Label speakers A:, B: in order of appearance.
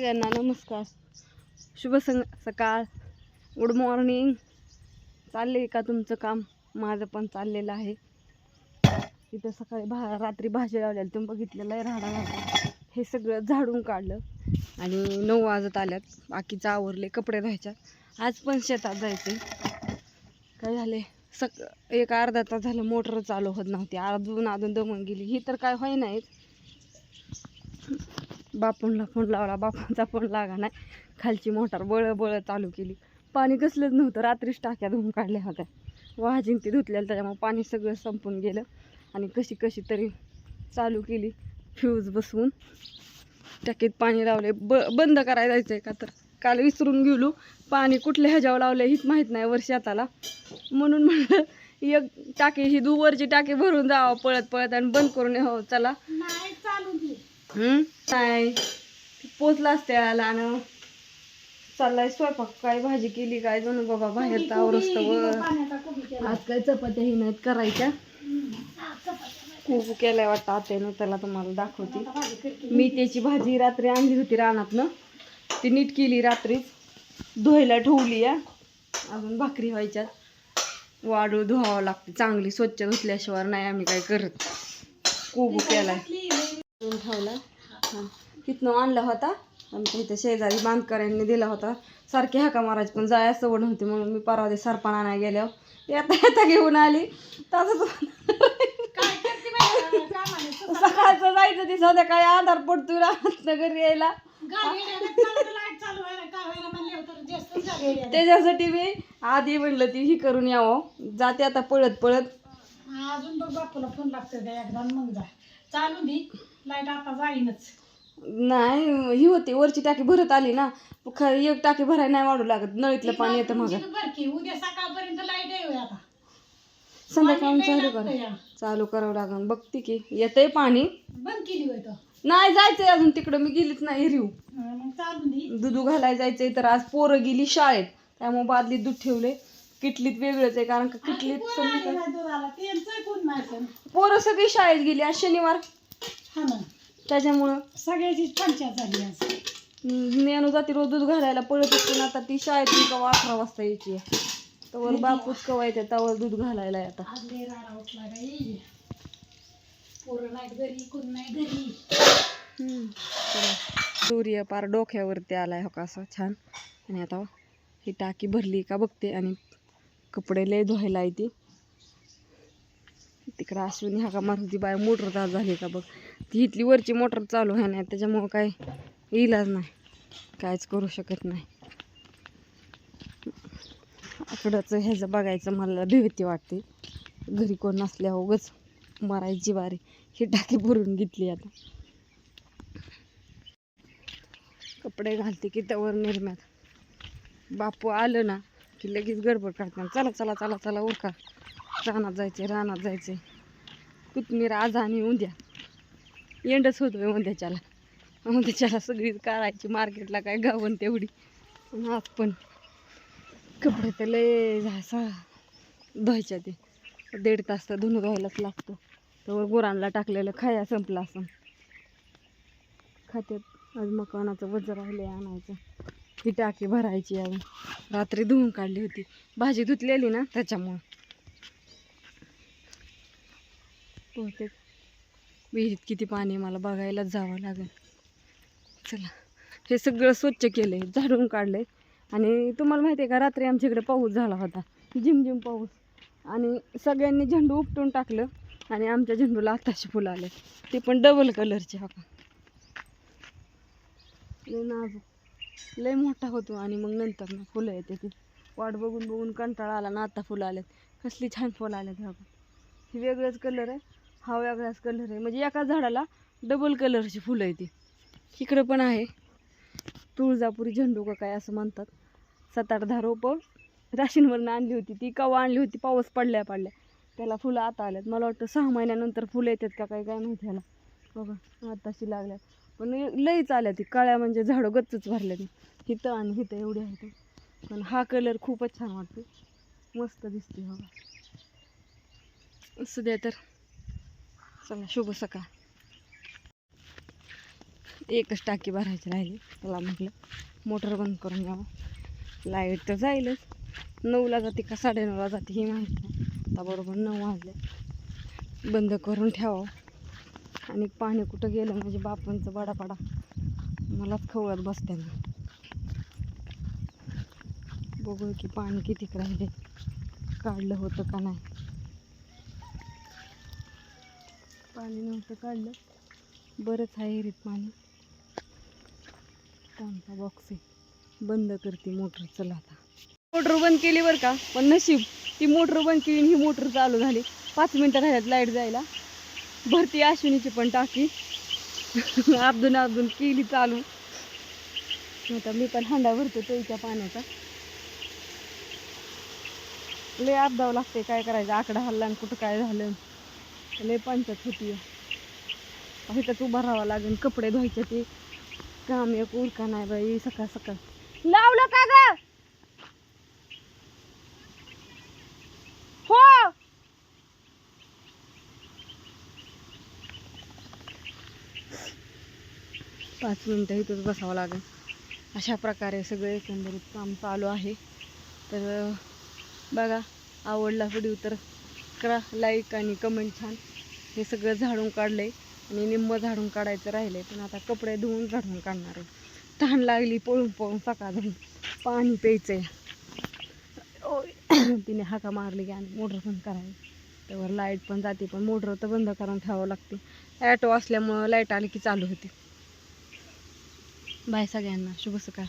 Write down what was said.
A: सगळ्यांना नमस्कार. शुभ सं सकाळ. गुड मॉर्निंग चालले का तुमचं काम? माझं पण चाललेलं आहे. इथं सकाळी भा रात्री भाजी लावलेली तुम्ही बघितलेलं आहे राहणार हे सगळं झाडून काढलं. आणि नऊ वाजत आल्यात. बाकीचं आवरले कपडे धुवायच्यात आज पण शेतात जायचे काय झाले सक एक अर्धा तास झालं मोटर चालू होत नव्हती. अजून अजून दमून गेली. ही तर काय होय नाहीत बापूंला फोन लावला. बापूंचा फोन लागा नाही. खालची मोटार बळ बळ चालू केली. पाणी कसलंच नव्हतं. रात्रीच टाक्या धुवून काढल्या होत्या. वाहजीन ती धुतलेलं त्याच्यामुळे पाणी सगळं संपून गेलं. आणि कशी कशी तरी चालू केली. फ्यूज बसवून. टाकीत पाणी लावले ब बंद करायला जायचं आहे का तर? काल विसरून गेलो. पाणी कुठल्या ह्याच्यावर लावलं हीच माहीत नाही वर शेताला. म्हणून म्हणलं एक टाकी ही दुवरची टाकी भरून जावं. पळत पळत आणि बंद करून यावं चला.
B: नाही चालू दे
A: हम्म? नाही पोचलाच त्याला आणि चाललाय स्वयंपाक काय भाजी केली काय जणू बाबा बाहेर तावरस्त वर
B: पाण्याचा कोबी केला.
A: आज काय चपात्या ही नाहीत करायच्या. खूप केलाय वाटतं आत्यानं त्याला तुम्हाला दाखवते. मी त्याची भाजी रात्री आणली होती रानातनं. ती नीट केली रात्रीच. धुवायला ठेवली या अजून भाकरी व्हायच्यात. वाढू धुवावं लागते चांगली स्वच्छ धुतल्याशिवाय नाही आम्ही काय करत. कोबू केलाय. करून ठेवला. हां. तिथनं आणला होता. आमच्या इथं शेजारी बांधकऱ्यांनी दिला होता. सारखे हाका मारायचे पण जाय सवड नव्हती म्हणून मी परवा ते सरपण आणायला गेल्यावर येता येता घेऊन आली. तसंच
B: काय.
A: सकाळचं जायचं ते संध्याकाळी आधार पडतो राहत घरी यायला.
B: काय.
A: त्याच्यासाठी मी आधी म्हणलं ती ही करून यावं. जाते आता पळत पळत.
B: अजून बघ बापूला फोन लागतो का एकदा आणि मग जा. चालू दे लाइट आता जाईनच.
A: नाही ही होती वरची टाकी भरत आली ना. ख- एक टाकी भरायला नाही वाढू लागत नळीतलं पाणी येतं मग.
B: बर की उद्या सकाळपर्यंत लाइट येऊ आता.
A: संध्याकाळून
B: पाणी
A: चालू
B: लागतं
A: करा. चालू करावं लागेल बघते की येतंय पाणी.
B: बंद केली होय तो
A: नाही जायचंय अजून तिकडं मी गेलीच नाही हिरीव.
B: हं, मग चालू दे.
A: दुधू घालायला जायचंय तर आज पोरं गेली शाळेत त्यामुळे बादलीत दूध ठेवले किटलीत वेगळंच आहे कारण का किटलीत
B: पोरं
A: समजा सगळी शाळेत गेली आज शनिवार.
B: हा
A: त्याच्यामुळं
B: सगळ्याचीच पंचायत झाली आज.
A: नेणू जाती रोज दूध घालायला पळत असते ना आता ती शाळेत कवा अकरा वाजता यायची तवर बापूच कवा येते तवर दूध घालायला आहे आता.
B: आज लय राडा उठला बाई. पोरं नाहीत घरी कोण नाही घरी.
A: हम्म. चला. सूर्य पार डोक्यावरती आलाय हो का असा छान. आणि आता ही टाकी भरली का बघते आणि कपडे लय धुवायला येते तिकडं अश्विनी हा का मारुती बाय मोटर चालू झाली का बघ. ती इथली वरची मोटर चालू आहे ना त्याच्यामुळं काय इलाज नाही. कायच करू शकत नाही. आकडंच ह्याचं बघायचं मला भीती वाटते. घरी कोण नसल्या उगच मरायची बारी ही टाकी भरून घेतली आता. कपडे घालते की त्यावर निर्म्यात. बापू आलं ना की लगेच गडबड करतात. चला चला चला चला उरका. रानात जायचे रानात जायचे कोथमीर आज आणि उद्या. एंडच होतोय उद्याच्याला. उद्याच्याला सगळी काढायची मार्केटला काय गावन तेवढी. आज पण कपडे तर लय झासा धुवायच्या ते. दीड तास तर धुणं धुवायलाच लागतं. तर गुरांना टाकलेलं खाया संपलं असं. खात्यात आज मकानाचं वजन राहिले आणायचं. ही टाकी भरायची अजून रात्री धुवून काढली होती. भाजी धुतलेली ना त्याच्यामुळं. बहुतेक विहिरीत किती पाणी मला बघायलाच जावं लागेल. चला हे सगळं स्वच्छ केलं आहे झाडून काढलं आहे आणि तुम्हाला माहिती आहे का रात्री आमच्या इकडे पाऊस झाला होता. झिमझिम पाऊस. आणि सगळ्यांनी झेंडू उपटून टाकलं आणि आमच्या झेंडूला आताशी फुलं आले. ते पण डबल कलरचे हा का? नाजूक. लय मोठा होतो आणि मग नंतर ना फुलं येते ती. वाट बघून बघून कंटाळा आला ना आता फुलं आलेत. कसली छान फुलं आलेत बाबा ही वेगळंच कलर आहे. हा वेगळाच कलर आहे. म्हणजे एका झाडाला डबल कलरची फुलं येते. इकडं पण आहे. तुळजापुरी झेंडू का काय असं म्हणतात. सात आठ दहा रोपं राशींवरनं आणली होती. ती कवा आणली होती? पाऊस पडल्या पडल्या. त्याला फुलं आता आल्यात. मला वाटतं सहा महिन्यानंतर फुलं येतात का काय काय माहिती ह्याला. बघा आताशी लागल्यात पण लईच आल्या ती काळ्या म्हणजे झाडं गच्चच भरल्या ती. हिथं आणि हिथं एवढी आहे ते. पण हा कलर खूपच छान वाटतो मस्त दिसते हवा असू द्या तर. चला शुभ सकाळ. एकच टाकी भरायची राहिली. त्याला म्हटलं मोटर बंद करून घ्यावं. लाइट तर जाईलच. नऊला जाते का साडेनऊला जाते ही माहीत नाही. आता बरोबर नऊ वाजले. बंद करून ठेवावं. आणि पाणी कुठं गेलं म्हणजे बापांचं बडापाडा मलाच खवळत बसते ना बघू की पाणी किती राहिले. काढलं होतं का नाही. पाणी नव्हतं काढलं. बरंच आहे हिरीत पाणी. आमचा बॉक्स आहे. बंद करते मोटर चला आता. मोटर बंद केली बरं का? पण नशीब ती मोटर बंद केली ही मोटर चालू झाली. पाच मिनटं राहिल्यात लाइट जायला. भरती अश्विनीची पण टाकी. अब्दून अब्दून केली चालू. आता मी पण हांडा भरतो तोईच्या पाण्याचा. लय अब्दाव लागते काय करायचं? आकडा हल्ला आणि कुठं काय झालं? लय पंचायत होती. इथंच उभं राहावं लागेल कपडे धुवायचे ते. काम एक उरका नाही बाई सकाळ सकाळ. लावलं का ग हो पाच मिनटं इथंच बसावं लागेल. अशा प्रकारे सगळे एकंदरीत काम चालू आहे. तर बघा आवडला व्हिडिओ तर करा लाईक आणि कमेंट छान. हे सगळं झाडून काढलं आहे आणि निम्म झाडून काढायचं राहिलंय. पण आता कपडे धुवून झाडून काढणार आहे. तहान लागली पळून पळून सकाळ धरून पाणी प्यायचंय. ओय. तिने हाका मारली की आणि मोटर बंद करावी. त्यावर लाइट पण जाते पण मोटर तर बंद करून ठेवावं लागते. ॲटो असल्यामुळं लाइट आली की चालू होते. बाय सगळ्यांना. शुभ सकाळ.